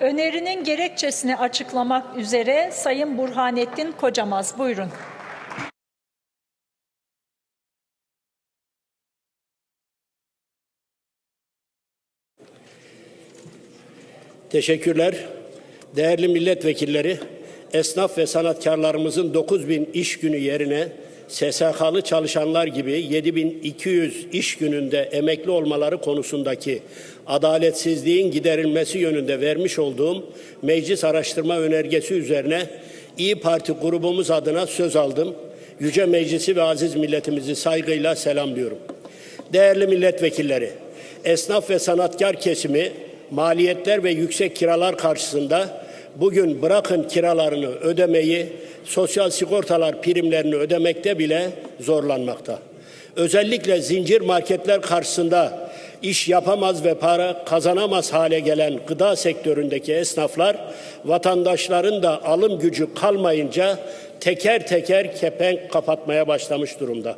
Önerinin gerekçesini açıklamak üzere Sayın Burhanettin Kocamaz. Buyurun. Teşekkürler. Değerli milletvekilleri, esnaf ve sanatkarlarımızın 9 bin iş günü yerine SSK'lı çalışanlar gibi 7200 iş gününde emekli olmaları konusundaki adaletsizliğin giderilmesi yönünde vermiş olduğum meclis araştırma önergesi üzerine İyi Parti grubumuz adına söz aldım. Yüce Meclisi ve aziz milletimizi saygıyla selamlıyorum. Değerli milletvekilleri, esnaf ve sanatkar kesimi maliyetler ve yüksek kiralar karşısında bugün bırakın kiralarını ödemeyi, sosyal sigortalar primlerini ödemekte bile zorlanmakta. Özellikle zincir marketler karşısında iş yapamaz ve para kazanamaz hale gelen gıda sektöründeki esnaflar vatandaşların da alım gücü kalmayınca teker teker kepenk kapatmaya başlamış durumda.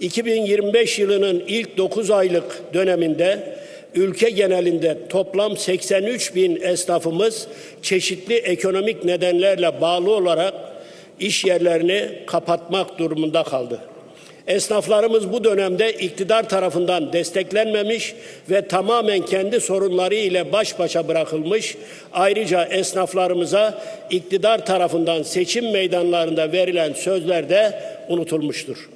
2025 yılının ilk 9 aylık döneminde ülke genelinde toplam 83 bin esnafımız çeşitli ekonomik nedenlerle bağlı olarak iş yerlerini kapatmak durumunda kaldı. Esnaflarımız bu dönemde iktidar tarafından desteklenmemiş ve tamamen kendi sorunları ile baş başa bırakılmış. Ayrıca esnaflarımıza iktidar tarafından seçim meydanlarında verilen sözler de unutulmuştur.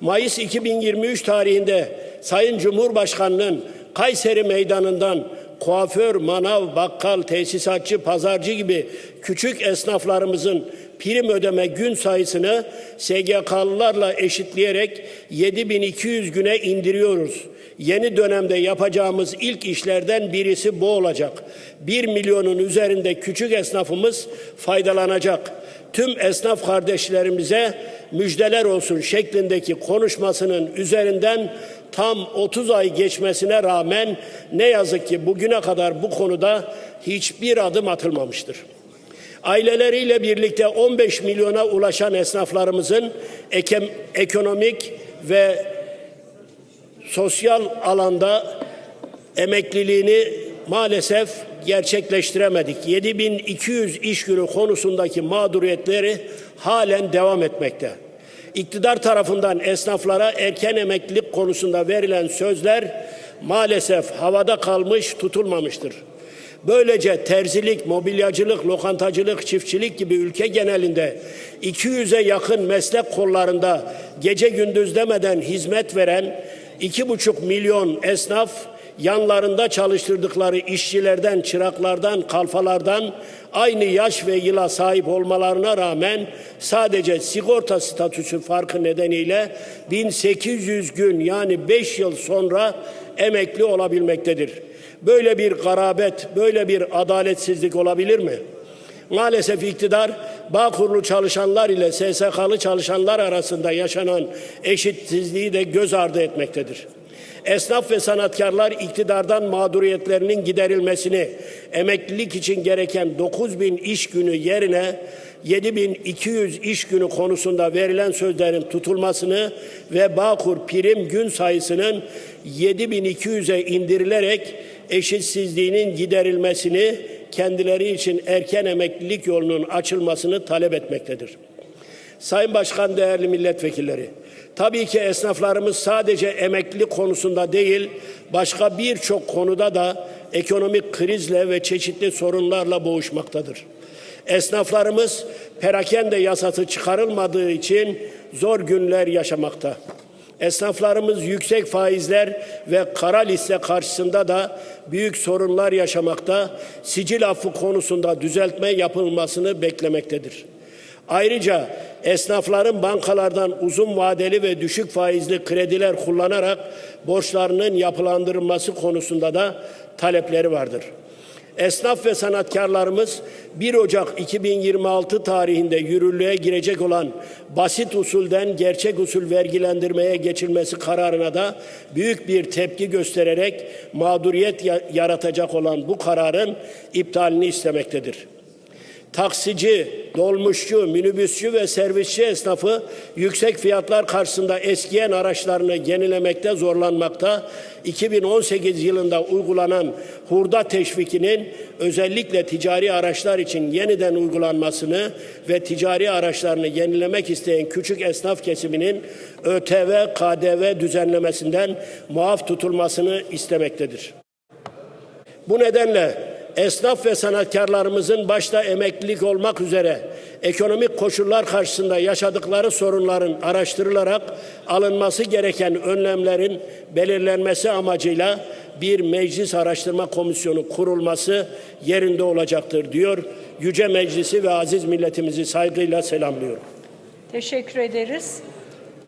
Mayıs 2023 tarihinde Sayın Cumhurbaşkanı'nın Kayseri Meydanı'ndan kuaför, manav, bakkal, tesisatçı, pazarcı gibi küçük esnaflarımızın prim ödeme gün sayısını SGK'lılarla eşitleyerek 7200 güne indiriyoruz. Yeni dönemde yapacağımız ilk işlerden birisi bu olacak. 1 milyonun üzerinde küçük esnafımız faydalanacak. Tüm esnaf kardeşlerimize müjdeler olsun şeklindeki konuşmasının üzerinden tam 30 ay geçmesine rağmen ne yazık ki bugüne kadar bu konuda hiçbir adım atılmamıştır. Aileleriyle birlikte 15 milyona ulaşan esnaflarımızın ekonomik ve sosyal alanda emekliliğini maalesef gerçekleştiremedik. 7200 iş günü konusundaki mağduriyetleri halen devam etmekte. İktidar tarafından esnaflara erken emeklilik konusunda verilen sözler maalesef havada kalmış, tutulmamıştır. Böylece terzilik, mobilyacılık, lokantacılık, çiftçilik gibi ülke genelinde 200'e yakın meslek kollarında gece gündüz demeden hizmet veren 2,5 milyon esnaf yanlarında çalıştırdıkları işçilerden, çıraklardan, kalfalardan aynı yaş ve yıla sahip olmalarına rağmen sadece sigorta statüsü farkı nedeniyle 1800 gün yani 5 yıl sonra emekli olabilmektedir. Böyle bir garabet, böyle bir adaletsizlik olabilir mi? Maalesef iktidar Bağkurlu çalışanlar ile SSK'lı çalışanlar arasında yaşanan eşitsizliği de göz ardı etmektedir. Esnaf ve sanatkarlar iktidardan mağduriyetlerinin giderilmesini, emeklilik için gereken 9 bin iş günü yerine 7200 iş günü konusunda verilen sözlerin tutulmasını ve Bağkur prim gün sayısının 7200'e indirilerek eşitsizliğinin giderilmesini kendileri için erken emeklilik yolunun açılmasını talep etmektedir. Sayın Başkan değerli milletvekilleri, tabii ki esnaflarımız sadece emeklilik konusunda değil, başka birçok konuda da ekonomik krizle ve çeşitli sorunlarla boğuşmaktadır. Esnaflarımız perakende yasası çıkarılmadığı için zor günler yaşamakta. Esnaflarımız yüksek faizler ve kara liste karşısında da büyük sorunlar yaşamakta, sicil affı konusunda düzeltme yapılmasını beklemektedir. Ayrıca esnafların bankalardan uzun vadeli ve düşük faizli krediler kullanarak borçlarının yapılandırılması konusunda da talepleri vardır. Esnaf ve sanatkarlarımız 1 Ocak 2026 tarihinde yürürlüğe girecek olan basit usulden gerçek usul vergilendirmeye geçilmesi kararına da büyük bir tepki göstererek mağduriyet yaratacak olan bu kararın iptalini istemektedir. Taksici, dolmuşçu, minibüsçü ve servisçi esnafı yüksek fiyatlar karşısında eskiyen araçlarını yenilemekte zorlanmakta. 2018 yılında uygulanan hurda teşvikinin özellikle ticari araçlar için yeniden uygulanmasını ve ticari araçlarını yenilemek isteyen küçük esnaf kesiminin ÖTV, KDV düzenlemesinden muaf tutulmasını istemektedir. Bu nedenle esnaf ve sanatkarlarımızın başta emeklilik olmak üzere ekonomik koşullar karşısında yaşadıkları sorunların araştırılarak alınması gereken önlemlerin belirlenmesi amacıyla bir meclis araştırma komisyonu kurulması yerinde olacaktır diyor. Yüce Meclisi ve aziz milletimizi saygıyla selamlıyorum. Teşekkür ederiz.